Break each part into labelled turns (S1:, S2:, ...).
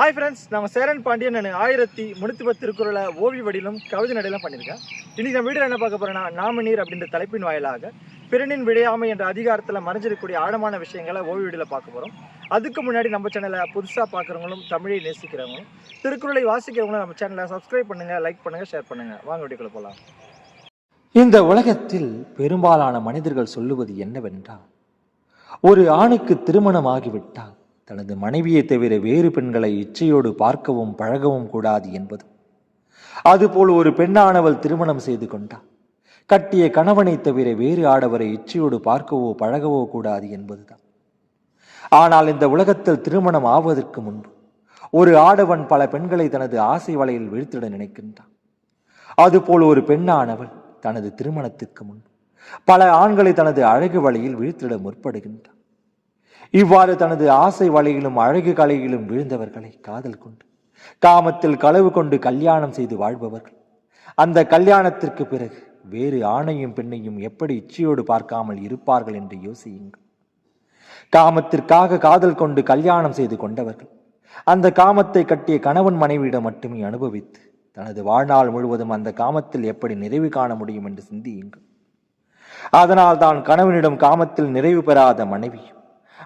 S1: Hi friends நம்ம சேரன் பாண்டியன் நான் ஆயிரத்தி முன்னூற்றி பத்து திருக்குறளை ஓவிய வடிலும் கவிதை நடையிலும் பண்ணியிருக்கேன். இன்றைக்கி நம்ம வீடியோ என்ன பார்க்க போகிறேன்னா நாமநீர் அப்படின்ற தலைப்பின் வாயிலாக பிறனின் விடையாமை என்ற அதிகாரத்தில் மறைஞ்சிருக்கக்கூடிய ஆழமான விஷயங்களை ஓவிய வடியில் பார்க்க போகிறோம் அதுக்கு முன்னாடி நம்ம சேனலை புதுசாக பார்க்குறவங்களும் தமிழை நேசிக்கிறவங்களும் திருக்குறளை வாசிக்கிறவங்களும் நம்ம சேனலை சப்ஸ்கிரைப் பண்ணுங்கள் லைக் பண்ணுங்கள் ஷேர் பண்ணுங்கள் வாங்க வீடியோக்குள்ள போகலாம்
S2: இந்த உலகத்தில் பெரும்பாலான மனிதர்கள் சொல்லுவது என்னவென்றால் ஒரு ஆணுக்கு திருமணம் ஆகிவிட்டால் தனது மனைவியை தவிர வேறு பெண்களை இச்சையோடு பார்க்கவும் பழகவும் கூடாது என்பது. அதுபோல் ஒரு பெண்ணானவள் திருமணம் செய்து கொண்டாள் கட்டிய கணவனை தவிர வேறு ஆடவரை இச்சையோடு பார்க்கவோ பழகவோ கூடாது என்பதுதான். ஆனால் இந்த உலகத்தில் திருமணம் ஆவதற்கு முன்பு ஒரு ஆடவன் பல பெண்களை தனது ஆசை வலையில் வீழ்த்திட நினைக்கின்றான். அதுபோல் ஒரு பெண்ணானவள் தனது திருமணத்திற்கு முன் பல ஆண்களை தனது அழகு வழியில் வீழ்த்திட முற்படுகின்றான். இவ்வாறு தனது ஆசை வலையிலும் அழகு கலையிலும் விழுந்தவர்களை காதல் கொண்டு காமத்தில் களவு கொண்டு கல்யாணம் செய்து வாழ்பவர்கள். அந்த கல்யாணத்திற்கு பிறகு வேறு ஆணையும் பெண்ணையும் எப்படி இச்சையோடு பார்க்காமல் இருப்பார்கள் என்று யோசியுங்கள். காமத்திற்காக காதல் கொண்டு கல்யாணம் செய்து கொண்டவர்கள் அந்த காமத்தை கட்டிய கணவன் மனைவியிடம் மட்டுமே அனுபவித்து தனது வாழ்நாள் முழுவதும் அந்த காமத்தில் எப்படி நிறைவு காண முடியும் என்று சிந்தியுங்கள். அதனால் தான் கணவனிடம் காமத்தில் நிறைவு பெறாத மனைவியும்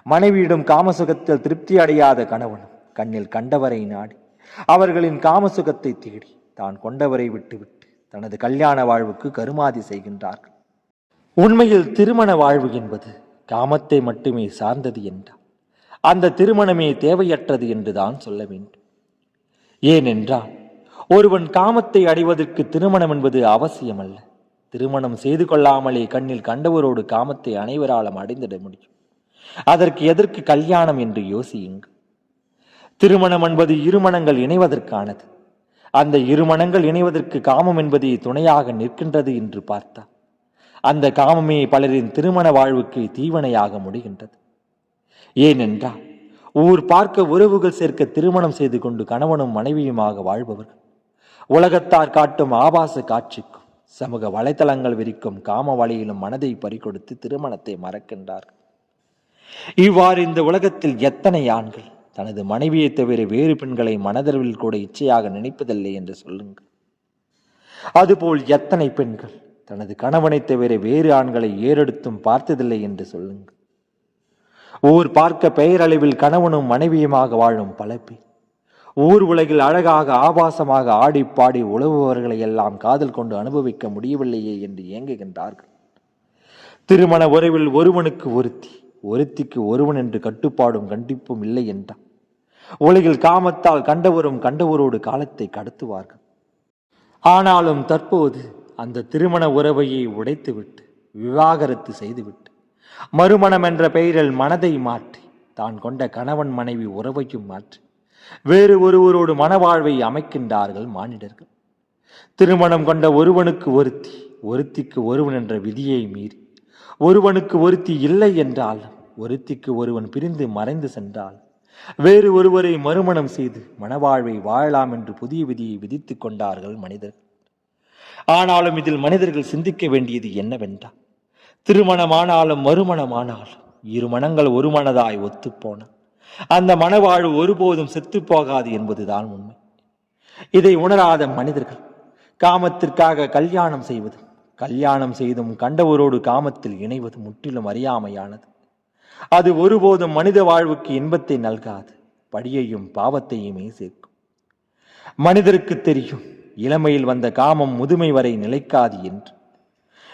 S2: மனைவியிடம் காமசுகத்தில் திருப்தி அடையாத கணவனும் கண்ணில் கண்டவரை நாடி அவர்களின் காமசுகத்தை தேடி தான் கொண்டவரை விட்டுவிட்டு தனது கல்யாண வாழ்வுக்கு கருமாதி செய்கின்றார்கள். உண்மையில் திருமண வாழ்வு என்பது காமத்தை மட்டுமே சார்ந்தது என்றால் அந்த திருமணமே தேவையற்றது என்றுதான் சொல்ல வேண்டும். ஏனென்றால் ஒருவன் காமத்தை அடைவதற்கு திருமணம் என்பது அவசியமல்ல. திருமணம் செய்து கொள்ளாமலே கண்ணில் கண்டவரோடு காமத்தை அனைவராலும் அடைந்திட முடியும். அதற்கு எதற்கு கல்யாணம் என்று யோசியுங்கள். திருமணம் என்பது இருமணங்கள் இணைவதற்கானது. அந்த இருமணங்கள் இணைவதற்கு காமம் என்பதே துணையாக நிற்கின்றது என்று பார்த்தார் அந்த காமமே பலரின் திருமண வாழ்வுக்கு தீவனையாக முடிகின்றது. ஏனென்றால் ஊர் பார்க்க உறவுகள் சேர்க்க திருமணம் செய்து கொண்டு கணவனும் மனைவியுமாக வாழ்பவர்கள். உலகத்தார் காட்டும் ஆபாச காட்சிக்கும் சமூக வலைத்தளங்கள் விரிக்கும் காம வழியிலும் மனதை பறிகொடுத்து திருமணத்தை மறக்கின்றார்கள். இவ்வாறு இந்த உலகத்தில் எத்தனை ஆண்கள் தனது மனைவியை தவிர வேறு பெண்களை மனதளவில் கூட இச்சையாக நினைப்பதில்லை என்று சொல்லுங்கள். அதுபோல் எத்தனை பெண்கள் தனது கணவனை தவிர வேறு ஆண்களை ஏறெடுத்தும் பார்த்ததில்லை என்று சொல்லுங்கள். ஊர் பார்க்க பெயரளவில் கணவனும் மனைவியுமாக வாழும் பல பேர். ஊர் உலகில் அழகாக ஆபாசமாக ஆடி பாடி உழவுபவர்களை எல்லாம் காதல் கொண்டு அனுபவிக்க முடியவில்லையே என்று ஏங்குகின்றார்கள். திருமண உறவில் ஒருவனுக்கு ஒருத்தி ஒருத்திக்கு ஒருவன் என்று கட்டுப்பாடும் கண்டிப்பும் இல்லை என்றான். உலகில் காமத்தால் கண்டவரும் கண்டவரோடு காலத்தை கடத்துவார்கள். ஆனாலும் தற்போது அந்த திருமண உறவையை உடைத்துவிட்டு விவாகரத்து செய்துவிட்டு மறுமணம் என்ற பெயரில் மனதை மாற்றி தான் கொண்ட கணவன் மனைவி உறவையும் மாற்றி வேறு ஒருவரோடு மனவாழ்வை அமைக்கின்றார்கள் மானிடர்கள். திருமணம் கொண்ட ஒருவனுக்கு ஒருத்தி ஒருத்திக்கு ஒருவன் என்ற விதியை மீறி ஒருவனுக்கு ஒருத்தி இல்லை என்றால் ஒருத்திக்கு ஒருவன் பிரிந்து மறைந்து சென்றால் வேறு ஒருவரை மறுமணம் செய்து மனவாழ்வை வாழலாம் என்று புதிய விதியை விதித்துக் கொண்டார்கள் மனிதர்கள் ஆனாலும் இதில் மனிதர்கள் சிந்திக்க வேண்டியது என்னவென்றால் திருமணமானாலும் மறுமணமானாலும் இரு மனங்கள் ஒரு மனதாய் ஒத்துப்போன அந்த மனவாழ்வு ஒருபோதும் செத்துப்போகாது என்பதுதான் உண்மை. இதை உணராத மனிதர்கள் காமத்திற்காக கல்யாணம் செய்வதும் கல்யாணம் செய்தும் கண்டவரோடு காமத்தில் இணைவது முற்றிலும் அறியாமையானது. அது ஒருபோதும் மனித வாழ்வுக்கு இன்பத்தை நல்காது. படியையும் பாவத்தையுமே சேர்க்கும். மனிதருக்கு தெரியும் இளமையில் வந்த காமம் முதுமை வரை நிலைக்காது என்று.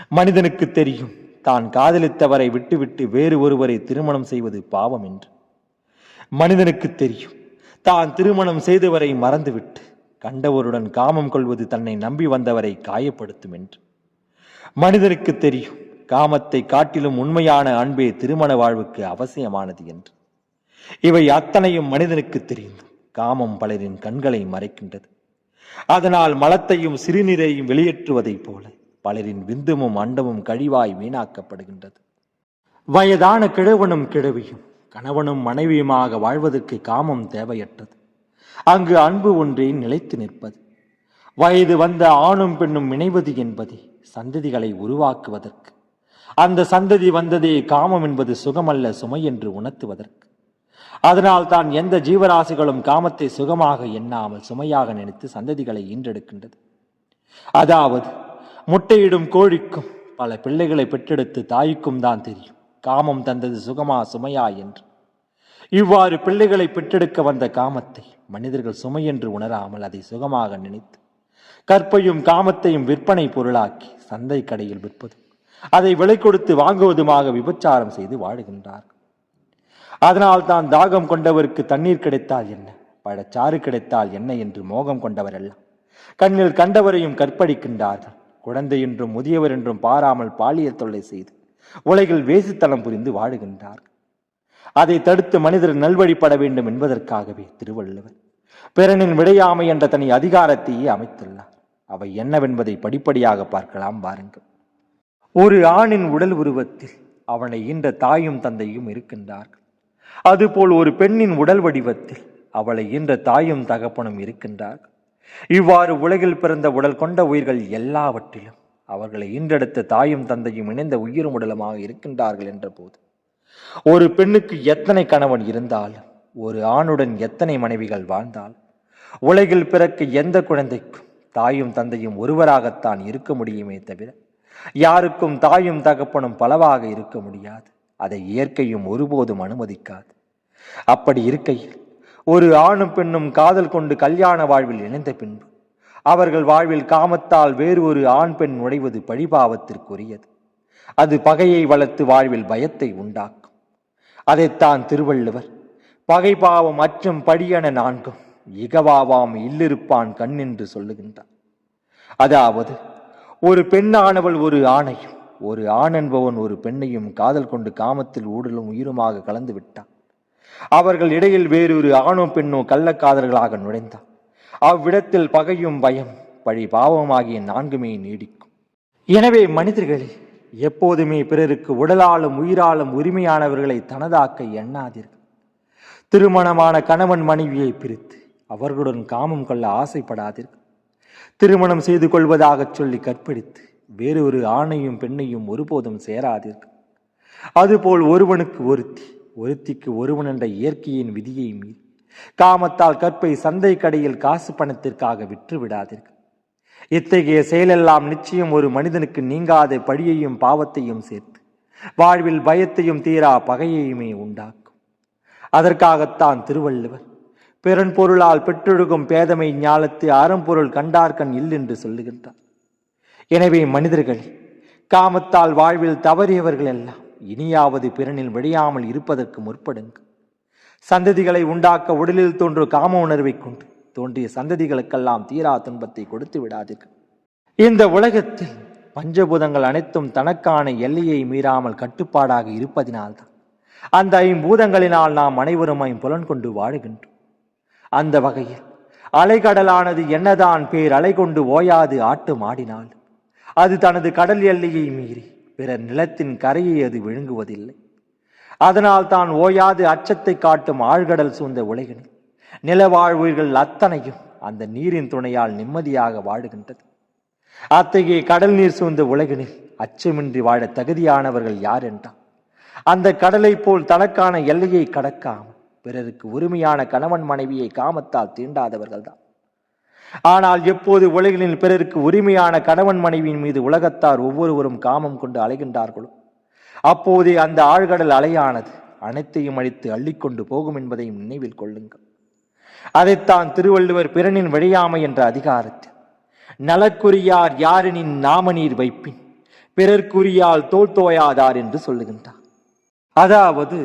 S2: மனிதனுக்கு தெரியும் தான் காதலித்தவரை விட்டுவிட்டு வேறு ஒருவரை திருமணம் செய்வது பாவம் என்று. மனிதனுக்கு தெரியும் தான் திருமணம் செய்தவரை மறந்துவிட்டு கண்டவருடன் காமம் கொள்வது தன்னை நம்பி வந்தவரை காயப்படுத்தும் என்று. மனிதனுக்கு தெரியும் காமத்தை காட்டிலும் உண்மையான அன்பே திருமண வாழ்வுக்கு அவசியமானது என்று. இவை அத்தனையும் மனிதனுக்கு தெரியும். காமம் பலரின் கண்களை மறைக்கின்றது. அதனால் மலத்தையும் சிறுநீரையும் வெளியேற்றுவதைப் போல பலரின் விந்துமும் அண்டமும் கழிவாய் வீணாக்கப்படுகின்றது. வயதான கிழவனும் கிழவியும் கணவனும் மனைவியுமாக வாழ்வதற்கு காமம் தேவையற்றது. அங்கு அன்பு ஒன்றே நிலைத்து நிற்பது. வயது வந்த ஆணும் பெண்ணும் இணைவது என்பதே சந்ததிகளை உருவாக்குவதற்கு. அந்த சந்ததி வந்ததே காமம் என்பது சுகமல்ல சுமை என்று உணர்த்துவதற்கு. அதனால் தான் எந்த ஜீவராசிகளும் காமத்தை சுகமாக எண்ணாமல் சுமையாக நினைத்து சந்ததிகளை ஈன்றெடுக்கின்றது. அதாவது முட்டையிடும் கோழிக்கும் பல பிள்ளைகளை பெற்றெடுத்து தாய்க்கும் தான் தெரியும். காமம் தந்தது சுகமா சுமையா என்று. இவ்வாறு பிள்ளைகளை பெற்றெடுக்க வந்த காமத்தை மனிதர்கள் சுமை என்று உணராமல் அதை சுகமாக நினைத்து கற்பையும் காமத்தையும் விற்பனை பொருளாக்கி சந்தை கடையில் விற்பது. அதை விலை கொடுத்து வாங்குவதுமாக விபச்சாரம் செய்து வாடுகின்றார் அதனால் தான் தாகம் கொண்டவருக்கு தண்ணீர் கிடைத்தால் என்ன? பழச்சாறு கிடைத்தால் என்ன என்று மோகம் கொண்டவரெல்லாம். கண்ணில் கண்டவரையும் கற்பழிக்கின்றார்கள். குழந்தை என்றும் முதியவர் என்றும் பாராமல் பாலியல் தொல்லை செய்து உலகில் வேசித்தலம் புரிந்து வாழுகின்றார்கள் அதை தடுத்து மனிதர் நல்வழிப்பட வேண்டும் என்பதற்காகவே திருவள்ளுவர் பிறனின் விடையாமை என்ற தனி அதிகாரத்தையே அமைத்துள்ளார். அவை என்னவென்பதை படிப்படியாக பார்க்கலாம் பாருங்கள் ஒரு ஆணின் உடல் உருவத்தில் அவனை ஈன்ற தாயும் தந்தையும் இருக்கின்றார்கள். அதுபோல் ஒரு பெண்ணின் உடல் வடிவத்தில் அவளை ஈன்ற தாயும் தகப்பனும் இருக்கின்றார்கள். இவ்வாறு உலகில் பிறந்த உடல் கொண்ட உயிர்கள் எல்லாவற்றிலும் அவர்களை ஈன்றெடுத்த தாயும் தந்தையும் இணைந்த உயிரும் உடலுமாக இருக்கின்றார்கள் என்ற போது ஒரு பெண்ணுக்கு எத்தனை கணவன் இருந்தாலும் ஒரு ஆணுடன் எத்தனை மனைவிகள் வாழ்ந்தால் உலகில் பிறக்க எந்த குழந்தைக்கும் தாயும் தந்தையும் ஒருவராகத்தான் இருக்க முடியுமே தவிர யாருக்கும் தாயும் தகப்பனும் பலவாக இருக்க முடியாது. அதை இயற்கையும் ஒருபோதும் அனுமதிக்காது. அப்படி இருக்கையில் ஒரு ஆணும் பெண்ணும் காதல் கொண்டு கல்யாண வாழ்வில் இணைந்த பின்பு அவர்கள் வாழ்வில் காமத்தால் வேறு ஒரு ஆண் பெண் நுழைவது பழிபாவத்திற்குரியது. அது பகையை வளர்த்து வாழ்வில் பயத்தை உண்டாக்கும். அதைத்தான் திருவள்ளுவர் பகை பாவம் அச்சம் படியென நான்கும் இகவாவாம் இல்லிருப்பான் கண் என்று சொல்லுகின்றார். அதாவது ஒரு பெண்ணானவள் ஒரு ஆணையும் ஒரு ஆண் என்பவன் ஒரு பெண்ணையும் காதல் கொண்டு காமத்தில் ஊடலும் உயிருமாக கலந்து விட்டான். அவர்கள் இடையில் வேறொரு ஆணோ பெண்ணோ கள்ளக்காதல்களாக நுழைந்தான். அவ்விடத்தில் பகையும் பயம் பழி பாவமாகிய நான்குமே நீடிக்கும். எனவே மனிதர்களே எப்போதுமே பிறருக்கு உடலாலும் உயிராலும் உரிமையானவர்களை தனதாக்க எண்ணாதீர்கள். திருமணமான கணவன் மனைவியை பிரித்து அவர்களுடன் காமம் கொள்ள ஆசைப்படாதீர்கள். திருமணம் செய்து கொள்வதாகச் சொல்லி கற்பழித்து வேறொரு ஆணையும் பெண்ணையும் ஒருபோதும் சேராதீர்கள். அதுபோல் ஒருவனுக்கு ஒருத்தி ஒருத்திக்கு ஒருவன் என்ற இயற்கையின் விதியை மீறி காமத்தால் கற்பை சந்தை கடையில் காசு பணத்திற்காக விற்று விடாதீர்கள் இத்தகைய செயலெல்லாம் நிச்சயம் ஒரு மனிதனுக்கு நீங்காத பழியையும் பாவத்தையும் சேர்த்து வாழ்வில் பயத்தையும் தீரா பகையையுமே உண்டாக்கும். அதற்காகத்தான் திருவள்ளுவர் பிறன் பொருளால் பெற்றொழுகும் பேதமை ஞாலத்து அறம்பொருள் கண்டார்கண் இல் என்று சொல்லுகின்றார். எனவே மனிதர்கள் காமத்தால் வாழ்வில் தவறியவர்கள் எல்லாம் இனியாவது பிறனில் விழையாமல் இருப்பதற்கு முற்படுங்கள். சந்ததிகளை உண்டாக்க உடலில் தோன்றும் காம உணர்வைக் கொண்டு தோன்றிய சந்ததிகளுக்கெல்லாம் தீரா துன்பத்தை கொடுத்து விடாதீர்கள். இந்த உலகத்தில் பஞ்சபூதங்கள் அனைத்தும் தனக்கான எல்லையை மீறாமல் கட்டுப்பாடாக இருப்பதினால்தான் அந்த ஐம்பூதங்களினால் நாம் அனைவரும் ஐம்புலன் கொண்டு வாழுகின்றோம். அந்த வகையில். அலைகடலானது என்னதான் பேர் அலை கொண்டு ஓயாது ஆட்டும் ஆடினால் அது தனது கடல் எல்லையை மீறி பிற நிலத்தின் கரையை அது விழுங்குவதில்லை. அதனால் தான் ஓயாது அச்சத்தை காட்டும் ஆழ்கடல் சூழ்ந்த உலகினில். நிலவாழ்வுகள் அத்தனையும் அந்த நீரின் துணையால் நிம்மதியாக வாழுகின்றது. அத்தகைய கடல் நீர் சூழ்ந்த உலகினில் அச்சமின்றி வாழ தகுதியானவர்கள் யார் என்றால். அந்த கடலைப் போல் தனக்கான எல்லையை கடக்காமல் பிறருக்கு உரிமையான கணவன் மனைவியை காமத்தால் தீண்டாதவர்கள்தான். ஆனால் எப்போது உலகினில் பிறருக்கு உரிமையான கணவன் மனைவியின் மீது உலகத்தார் ஒவ்வொருவரும் காமம் கொண்டு அலைகின்றார்களோ அப்போதே அந்த ஆழ்கடல் அலையானது அனைத்தையும் அழித்து அள்ளிக்கொண்டு போகும் என்பதையும் நினைவில் கொள்ளுங்கள். அதைத்தான் திருவள்ளுவர் பிறனின் விழையாமை என்ற அதிகாரத்தில் நலக்குரியார் யாரினின் நாமநீர் வைப்பின் பிறர்க்குரியால் தோல் தோயாதார் என்று சொல்லுகின்றார். அதாவது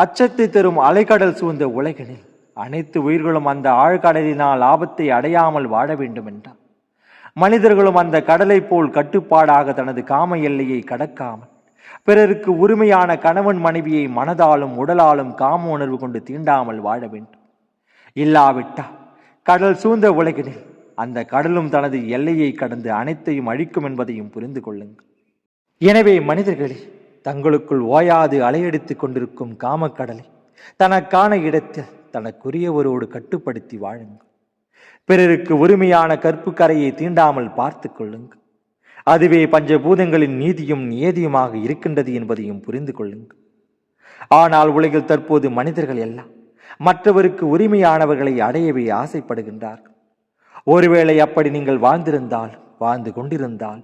S2: அச்சத்தை தரும் அலைக்கடல் சூழ்ந்த உலகினில் அனைத்து உயிர்களும் அந்த ஆழ்கடலினால் ஆபத்தை அடையாமல் வாழ வேண்டும் என்றார் மனிதர்களும் அந்த கடலைப் போல் கட்டுப்பாடாக தனது காம எல்லையை கடக்காமல் பிறருக்கு உரிமையான கணவன் மனைவியை மனதாலும் உடலாலும் காம உணர்வு கொண்டு தீண்டாமல் வாழ வேண்டும். இல்லாவிட்டால் கடல் சூழ்ந்த உலகினில் அந்த கடலும் தனது எல்லையை கடந்து அனைத்தையும் அழிக்கும் என்பதையும் புரிந்து கொள்ளுங்கள். எனவே மனிதர்களே தங்களுக்குள் ஓயாது அலையடித்து கொண்டிருக்கும் காமக்கடலை தனக்கான இடத்தில் தனக்குரியவரோடு கட்டுப்படுத்தி வாழுங்கள். பிறருக்கு உரிமையான கற்பு கரையை தீண்டாமல் பார்த்து கொள்ளுங்கள். அதுவே பஞ்சபூதங்களின் நீதியும் நியதியுமாக இருக்கின்றது என்பதையும் புரிந்து கொள்ளுங்கள். ஆனால் உலகில் தற்போது மனிதர்கள் எல்லாம் மற்றவருக்கு உரிமையானவர்களை அடையவே ஆசைப்படுகின்றார்கள். ஒருவேளை அப்படி நீங்கள் வாழ்ந்திருந்தால் வாழ்ந்து கொண்டிருந்தால்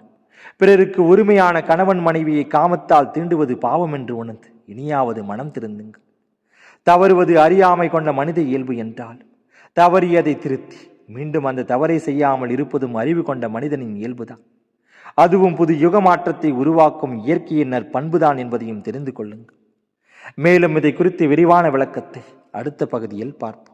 S2: பிறருக்கு உரிமையான கணவன் மனைவியை காமத்தால் தீண்டுவது பாவம் என்று உணர்ந்து இனியாவது மனம் திருந்துங்கள். தவறுவது அறியாமை கொண்ட மனித இயல்பு என்றால் தவறியதை திருத்தி மீண்டும் அந்த தவறை செய்யாமல் இருப்பதும் அறிவு கொண்ட மனிதனின் இயல்புதான். அதுவும் புது யுக மாற்றத்தை உருவாக்கும் இயற்கையின் நற்பண்புதான் என்பதையும் தெரிந்து கொள்ளுங்கள். மேலும் இதை குறித்து விரிவான விளக்கத்தை அடுத்த பகுதியில் பார்ப்போம்.